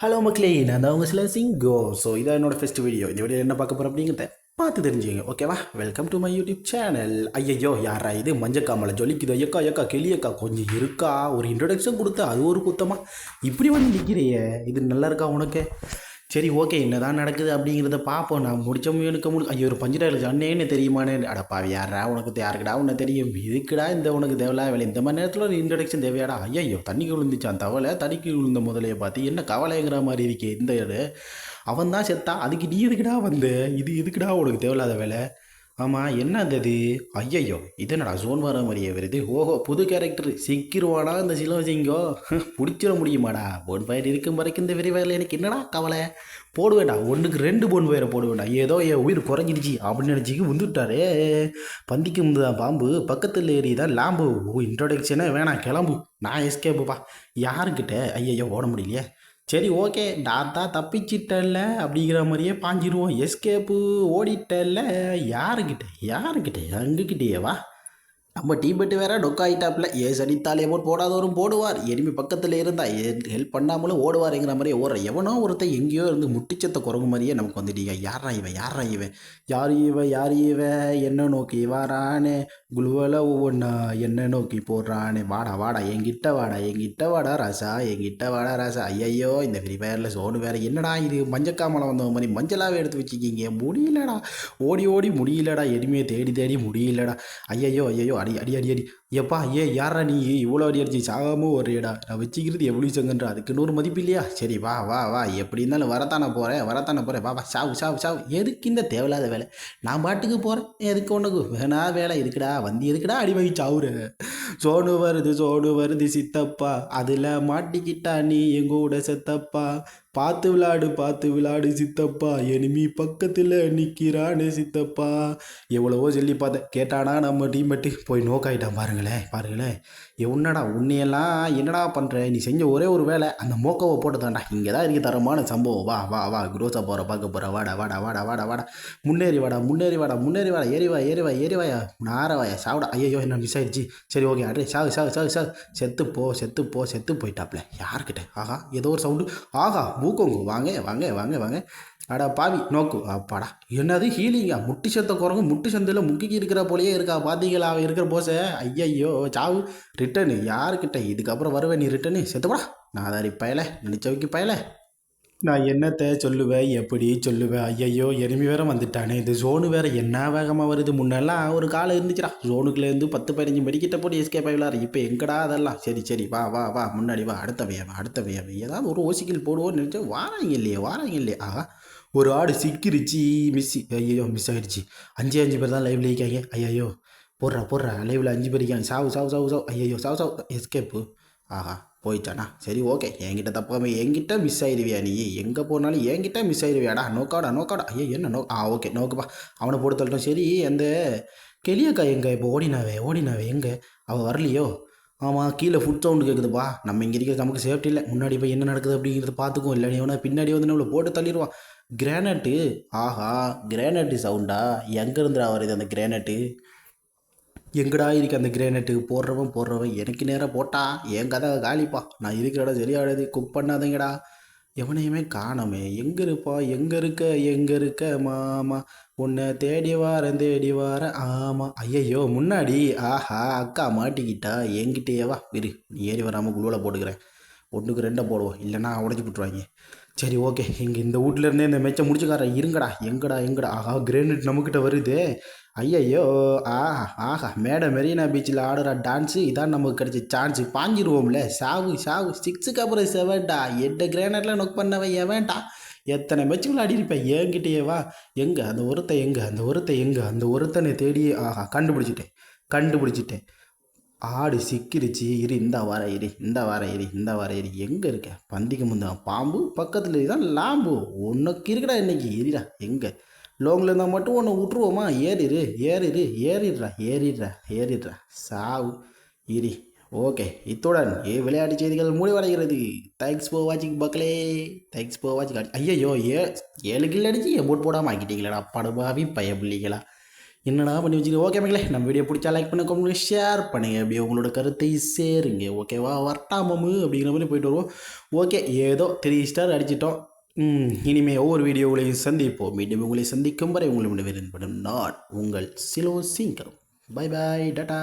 Hello மக்களே. நான் தான் உங்கள் சில சிங்கோ. ஸோ இதான் என்னோட ஃபஸ்ட் வீடியோ இந்த வீடியோ என்ன பார்க்க போகிறோம் அப்படிங்கிறத பார்த்து தெரிஞ்சுங்க ஓகேவா welcome to my YouTube channel ஐயையோ யாரா இது? மஞ்சக்காமலை ஜொலிக்குது? ஐயக்கா ஐயக்கா கிளியக்கா கொஞ்சம் இருக்கா? ஒரு இன்ட்ரடக்ஷன் கொடுத்து அது ஒரு குத்தமாக இப்படி வந்து நிற்கிறையே இது நல்லா இருக்கா உனக்கு? சரி ஓகே என்னதான் நடக்குது அப்படிங்கிறத பார்ப்போம். நான் முடிச்ச முயலுக்க முடி ஐயோ ஒரு பஞ்சு டைலாக் அண்ணேன்னு தெரியுமானே? அடப்பா யாரா உனக்கு யாருக்குடா உன்னை தெரியும்? இதுக்குடா இந்த உனக்கு தேவையில்லா வேலை. இந்த மாதிரி நேரத்தில் ஒரு இன்ட்ரடக்ஷன் தேவையாடா? ஐயோ தண்ணிக்கு விழுந்துச்சான். தவளை தண்ணிக்கு விழுந்த முதலையை பார்த்து என்ன கவலைங்கிற மாதிரி இருக்கே இந்த அவன் தான் செத்தான் அதுக்கு நீ எதுக்குடா வந்த? இது எதுக்குடா உனக்கு தேவையில்லாத வேலை? ஆமாம் என்ன அந்த ஐயையோ இது என்னடா ஜோன் வர மாதிரியே வருது. ஓஹோ புது கேரக்டர் சிக்கிருவாடா இந்த சிலவசிங்கோ பிடிச்சிட முடியுமாடா? போன் பயிர் இருக்கும் வரைக்கும் இந்த விரைவில் எனக்கு என்னடா கவலை? போடுவேண்டா ஒன்றுக்கு ரெண்டு போன் பயிரை போடுவேண்டா ஏதோ என் உயிர் குறைஞ்சிடுச்சு அப்படின்னு நினச்சிக்கு வந்துவிட்டாரே பந்திக்கு முந்துதான் பாம்பு பக்கத்தில் ஏறி தான் லாம்பு. ஓ இன்ட்ரோடக்ஷனே வேணாம் கிளம்பு. நான் எஸ்கேப்புப்பா யாருக்கிட்ட? ஐயையோ ஓட முடியலையே. சரி ஓகே. நான் தான் தப்பிச்சிட்டல்ல அப்படிங்கிற மாதிரியே பாஞ்சிடுவோம் எஸ்கேப்பு ஓடிட்டல யாருக்கிட்ட யாருக்கிட்ட எங்ககிட்டயே நம்ம நம்ம பெட்டு வேற டொக்காயிட்டாப்ல ஏஸ் அடித்தாலே போட்டு போடாதவரும் போடுவார். எனிமி பக்கத்தில் இருந்தால் ஹெல்ப் பண்ணாமலும் ஓடுவாருங்கிற மாதிரி ஓடுற எவனோ ஒருத்தன் எங்கேயோ இருந்து முட்டிச்சத்தை குரங்கு மாதிரியே நமக்கு வந்துட்டீங்க யாரா இவன்? யாரா இவன்? யார் இவன் யார் இவன் என்ன நோக்கி வாரானே? குழுவல ஒவ்வொன்றா என்ன நோக்கி போடுறானே? வாடா வாடா என்கிட்ட வாடா என்கிட்ட வாடா ராசா என்கிட்ட வாடா ராசா. ஐயையோ இந்த ஃப்ரீ ஃபயரில் சோனு வேற என்னடா இது? மஞ்சக்காமலை வந்த மாதிரி மஞ்சளாவே எடுத்து வச்சுக்கிங்க. முடியலடா. ஓடி ஓடி முடியலடா. எதுவுமே தேடி தேடி முடியலடா. ஐயையோ ஐயையோ அடி அடி அடி அடி எப்பா ஏ யாரா நீ? இவ்வளோ அடி அடிச்சு சாகமோ ஒரேடா நான் வச்சுக்கிறது எவ்வளோ சங்கன்றா அதுக்கு நூறு மதிப்பு இல்லையா? சரி வா வா வா. எப்படி இருந்தாலும் வரத்தானே போகிறேன் வரத்தானே போகிறேன் வா வா சாவு சாவு சாவு. எதுக்கு இந்த தேவையில்லாத வேலை? நான் பாட்டுக்கு போகிறேன் எதுக்கு உனக்கு? வேணா வேலை இருக்குடா வந்து எதுக்குடா அடி வாங்கி சாவுற சோனு வருது சோனு வருது சித்தப்பா. அதில் மாட்டிக்கிட்டா நீ எங்கூட செத்தப்பா. பார்த்து விளாடு பார்த்து விளாடு சித்தப்பா. எனிமி பக்கத்தில் நிற்கிறானே சித்தப்பா. எவ்வளவோ சொல்லி பார்த்தேன். கேட்டானா நம்ம டீம்மேட்டு போய் நோக்காயிட்டான் பாருங்களேன் பாருங்களேன் உன்னடா உன்னையெல்லாம் என்னடா பண்ணுற நீ செஞ்ச ஒரே ஒரு வேலை அந்த மோக்கவை போட்டு தாண்டா இங்கே தான் இருக்கு தரமான சம்பவம். வா வா வா குரோஸாக போகிற பார்க்க போகிற வாடா வாடா வாடா வாடா வாடா. முன்னேறி வாடா முன்னேறி வாடா முன்னேறி வாடா ஏறி வா ஏறி வா ஏறி வாயா. சாவிடா. ஐயோ என்ன மிஸ் ஆயிடுச்சு. சரி ஓகே அட்ரே சாவு சாவு சாவு சாவு. செத்து போ செத்து போ செத்து போயிட்டாப்ல. யார்கிட்ட? ஆஹா ஏதோ ஒரு சவுண்டு ஆஹா பூக்கோங்க வாங்க வாங்க வாங்க வாங்க. அடா பாவி நோக்கு. அப்பாடா. என்னது ஹீலிங்கா முட்டி சத்த குரங்கு முட்டி சந்தையில் முக்கிக்கு இருக்கிற போலயே இருக்கா? பார்த்தீங்களா அவன் இருக்கிற போசை. ஐயையோ சாவு. ரிட்டனு யாருக்கிட்ட? இதுக்கப்புறம் வருவேன் நீ ரிட்டனு செத்துப்படா நான் அதாரி பயல. நினைச்சவைக்கு பயல. நான் என்னத்தை சொல்லுவேன் எப்படி சொல்லுவேன் ஐயையோ எருமி வேற வந்துட்டானே. இது ஜோனு வேற என்ன வேகமாக வருது? முன்னெல்லாம் ஒரு காலம் இருந்துச்சுடா. ஜோனுக்குலேருந்து பத்து பதினஞ்சு மடிக்கிட்ட போட்டு எஸ்கேப் ஆகிடலாம் இப்போ எங்கடா அதெல்லாம்? சரி சரி. வா வா வா. முன்னாடி வா. அடுத்த வையாவா அடுத்த வையாவா ஏதாவது ஒரு ஓசிக்கல் போடுவோன்னு நினச்சா வாராங்க இல்லையே? வாராங்க இல்லையே? ஆஹா. ஒரு ஆடு சிக்கிருச்சு மிஸ் ஐயோ மிஸ் ஆகிடுச்சு அஞ்சே அஞ்சு பேர் தான் லைவ்ல இருக்காங்க. ஐயோ போடுறா போடுறா. லைவில் அஞ்சு பேர் இருக்காங்க. சாவு சாவு சாவு சாவு. ஐயோ சாவு சாவு. எஸ்கேப்பு ஆஹா போயிட்டானா? சரி ஓகே என்கிட்ட தப்பாம. என்கிட்ட மிஸ் ஆயிடுவியா நீ? எங்கே போனாலும் என்கிட்ட மிஸ் ஆயிடுவியாடா நோக்காடா நோக்காடா ஐயோ என்ன நோ ஆ ஓகே நோக்குப்பா அவனை போட்டு தள்ளட்டும். சரி அந்த கெளியக்கா எங்கே? இப்போ ஓடினாவே ஓடினாவே எங்கே? அவள் வரலையோ? ஆமாம் கீழே ஃபுட் சவுண்டு கேட்குதுப்பா நம்ம இங்கே இருக்கிற நமக்கு சேஃப்டி இல்லை. முன்னாடி போய் என்ன நடக்குது அப்படிங்கிறத பார்த்துக்குவோம். இல்லை நீ வேணா பின்னாடி வந்து நம்மளை போட்டு தள்ளிடுவான். கிரானைட்டு? ஆஹா கிரானைட்டு சவுண்டா? எங்கேருந்துடா வருது அந்த கிரானைட்டு? எங்கடா இருக்கு அந்த கிரேனட்டு? போடுறவன் போடுறவன் எனக்கு நேராக போட்டா. என் கதை காலிப்பா. நான் இருக்கிற இடம் சரியாடுது குக் பண்ணாதீங்கடா. எவனையுமே காணமே. எங்கே இருப்பா? எங்கே இருக்க? எங்கே இருக்க மாமா? உன்னை தேடி வாரேன் தேடி வாரேன். ஆமாம் ஐயையோ முன்னாடி. ஆஹா அக்கா மாட்டிக்கிட்டா. என்கிட்டயே வா. இரு நீ ஏறி வராமல் குழுவில் போட்டுக்கிறேன். ஒன்றுக்கு ரெண்டை போடுவோம். இல்லைன்னா உடஞ்சி விட்டுருவாங்க சரி ஓகே இங்கே இந்த வீட்ல இருந்தே இந்த மேட்சை முடிச்சுக்காரன் இருங்கடா எங்கடா எங்கடா? ஆஹா கிரேனைட் நம்மக்கிட்ட வருது. ஐயையோ ஆஹா ஆஹா. மேடம் மெரினா பீச்சில் ஆடுற டான்ஸு இதான் நமக்கு கிடைச்ச சான்ஸு பாஞ்சிருவோம்ல. சாவு சாவு. சிக்ஸுக்கு அப்புறம் செவன்டா எட்டு கிரேனட்ல நொக் பண்ணவன் எவன்டா எத்தனை மேட்ச் விளையாடிருப்பேன் என்கிட்டயே வா. எங்கே? அந்த ஒருத்த எங்கே? அந்த ஒருத்த எங்கே? அந்த ஒருத்தனை தேடி ஆஹா கண்டுபிடிச்சிட்டேன். கண்டுபிடிச்சிட்டேன். ஆடு சிக்கிருச்சு. இரு இந்த வார இரு இந்த வார இரு இந்த வார இரு. எங்கே இருக்க? பந்திக்கு முந்தா பாம்பு பக்கத்தில் தான் லாம்பு. உனக்கு இருக்குடா இன்னைக்கு. எரிடா எங்கே? லோங்கில் இருந்தால் மட்டும் ஒன்று விட்ருவோமா ஏறிடு ஏறிடு ஏறிடுறா ஏறிடுறா ஏறிடுறா. சாவு. இரி ஓகே. இத்துடன் ஏ விளையாட்டு செய்திகள் முடிவடைகிறது. தேங்க்ஸ் போ வாட்சிங் பக்கலே தேங்க்ஸ் போ வாட்சிங் ஐயையோ ஏ ஏழு கில் அடிச்சு என் போட் போடாமல் ஆக்கிட்டீங்களா படுபாவி பயப்பிள்ளைங்களா என்னடா பண்ணி வச்சுக்க ஓகே மக்களே நம்ம வீடியோ பிடிச்சா லைக் பண்ண கமெண்ட் ஷேர் பண்ணுங்கள் அப்படியே உங்களோட கருத்தை சேருங்க. ஓகேவா வரட்டாமமு அப்படிங்கிற மாதிரி போயிட்டு வருவோம். ஓகே ஏதோ த்ரீ ஸ்டார் அடிச்சிட்டோம். ம், இனிமே ஒவ்வொரு வீடியோவிலையும் சந்திப்போம். மீண்டும் உங்களை சந்திக்கும் வரை உங்களை விட நான் உங்கள் சிலோ சிங்கர் பை பாய் டாட்டா